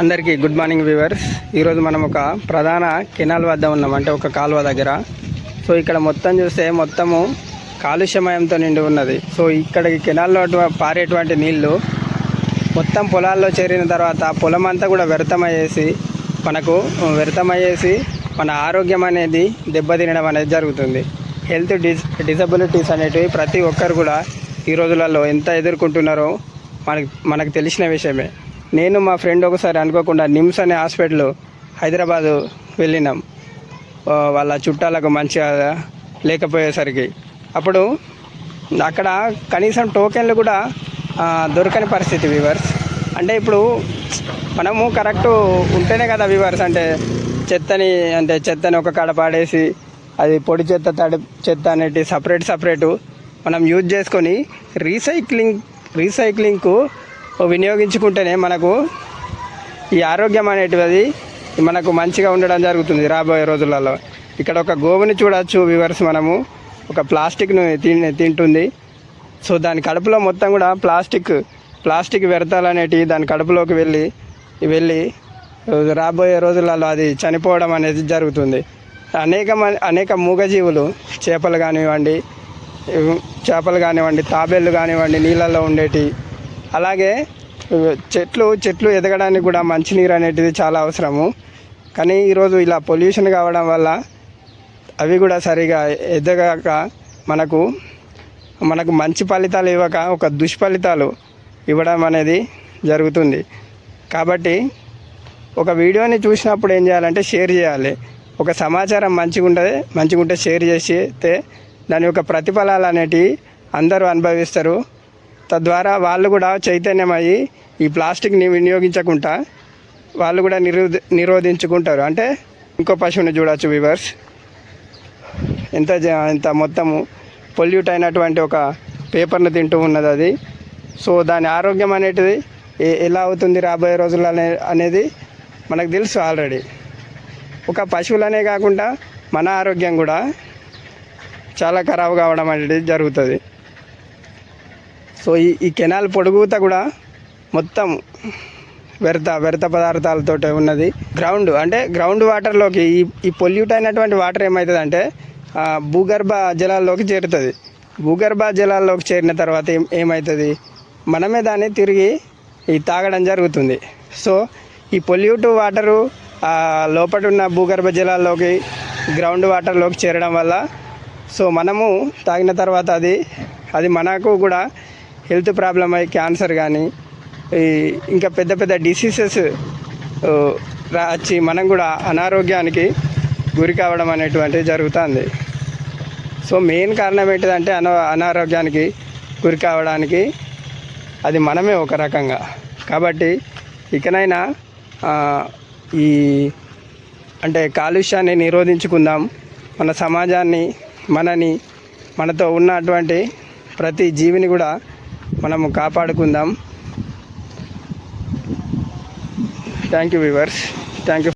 అందరికీ good morning viewers. ఈరోజు మనం ఒక ప్రధాన కెనాల్ వద్ద ఉన్నాం. అంటే ఒక కాలువ దగ్గర. సో ఇక్కడ మొత్తం చూస్తే మొత్తము కాలుష్యమయంతో నిండి ఉన్నది. సో ఇక్కడ కెనాల్లో పారేటువంటి నీళ్ళు మొత్తం పొలాల్లో చేరిన తర్వాత పొలం అంతా కూడా వ్యర్థమయ్యేసి మనకు వ్యర్థమయ్యేసి మన ఆరోగ్యం అనేది దెబ్బతినడం అనేది జరుగుతుంది. హెల్త్ డిస్ డిసబిలిటీస్ అనేటివి ప్రతి ఒక్కరు కూడా ఈ రోజులలో ఎంత ఎదుర్కొంటున్నారో మనకి మనకు తెలిసిన విషయమే. నేను మా ఫ్రెండ్ ఒకసారి అనుకోకుండా నిమ్స్ అనే హాస్పిటల్ హైదరాబాదు వెళ్ళినాం. వాళ్ళ చుట్టాలకు మంచిగా లేకపోయేసరికి. అప్పుడు అక్కడ కనీసం టోకెన్లు కూడా దొరకని పరిస్థితి వివర్స్ అంటే ఇప్పుడు మనము కరెక్ట్ ఉంటేనే కదా వివర్స్ అంటే చెత్తని అంటే చెత్తని ఒక కాడ పాడేసి అది పొడి చెత్త తడి చెత్త అనేటి సపరేట్ సపరేటు మనం యూజ్ చేసుకొని రీసైక్లింగ్ రీసైక్లింగ్కు వినియోగించుకుంటేనే మనకు ఈ ఆరోగ్యం అనేటిది మనకు మంచిగా ఉండడం జరుగుతుంది రాబోయే రోజులలో. ఇక్కడ ఒక గోవుని చూడొచ్చు వివర్స్ మనము. ఒక ప్లాస్టిక్ను తింటుంది. సో దాని కడుపులో మొత్తం కూడా ప్లాస్టిక్ ప్లాస్టిక్ వ్యర్థాలు అనేటివి దాని కడుపులోకి వెళ్ళి వెళ్ళి రాబోయే రోజులలో అది చనిపోవడం అనేది జరుగుతుంది. అనేక మ- అనేక మూగజీవులు చేపలు కానివ్వండి చేపలు కానివ్వండి తాబేళ్ళు కానివ్వండి నీళ్ళల్లో ఉండేటి అలాగే చెట్లు చెట్లు ఎదగడానికి కూడా మంచినీరు అనేటిది చాలా అవసరము. కానీ ఈరోజు ఇలా పొల్యూషన్ కావడం వల్ల అవి కూడా సరిగా ఎదగాక మనకు మనకు మంచి ఫలితాలు ఇవ్వక ఒక దుష్ఫలితాలు ఇవ్వడం అనేది జరుగుతుంది. కాబట్టి ఒక వీడియోని చూసినప్పుడు ఏం చేయాలంటే షేర్ చేయాలి. ఒక సమాచారం మంచిగా ఉంటుంది మంచిగా ఉంటే షేర్ చేస్తే దాని యొక్క ప్రతిఫలాలు అనేటివి అందరూ అనుభవిస్తారు. తద్వారా వాళ్ళు కూడా చైతన్యమయ్యి ఈ ప్లాస్టిక్ని వినియోగించకుండా వాళ్ళు కూడా నిరోధ నిరోధించుకుంటారు. అంటే ఇంకో పశువుని చూడొచ్చు వివర్స్ ఎంత జ- ఎంత మొత్తము పొల్యూట్ అయినటువంటి ఒక పేపర్ను తింటూ ఉన్నది అది. సో దాని ఆరోగ్యం అనేటిది ఏ- ఎలా అవుతుంది రాబోయే రోజులు అనే అనేది మనకు తెలుసు ఆల్రెడీ ఒక పశువులనే కాకుండా మన ఆరోగ్యం కూడా చాలా ఖరాబ్ కావడం అనేది జరుగుతుంది. సో ఈ ఈ కెనాల్ పొడుగుతా కూడా మొత్తం వ్యర్థ వ్యర్థ పదార్థాలతో ఉన్నది. గ్రౌండ్ అంటే గ్రౌండ్ వాటర్లోకి ఈ ఈ పొల్యూట్ అయినటువంటి వాటర్ ఏమవుతుంది అంటే భూగర్భ జలాల్లోకి చేరుతుంది. భూగర్భ జలాల్లోకి చేరిన తర్వాత ఏం ఏమవుతుంది మనమే దాన్ని తిరిగి ఈ తాగడం జరుగుతుంది. సో ఈ పొల్యూట్ వాటరు ఆ, లోపట ఉన్న భూగర్భ జలాల్లోకి గ్రౌండ్ వాటర్లోకి చేరడం వల్ల సో మనము తాగిన తర్వాత అది అది మనకు కూడా హెల్త్ ప్రాబ్లం అయ్యి క్యాన్సర్ కానీ ఈ ఇంకా పెద్ద పెద్ద డిసీజెస్ వచ్చి మనం కూడా అనారోగ్యానికి గురి కావడం అనేటువంటిది జరుగుతుంది. సో మెయిన్ కారణం ఏంటిదంటే అనా అనారోగ్యానికి గురి కావడానికి అది మనమే ఒక రకంగా. కాబట్టి ఇకనైనా ఈ అంటే కాలుష్యాన్ని నిరోధించుకుందాం. మన సమాజాన్ని మనని మనతో ఉన్నటువంటి ప్రతి జీవిని కూడా మనము కాపాడుకుందాం. Thank you viewers thank you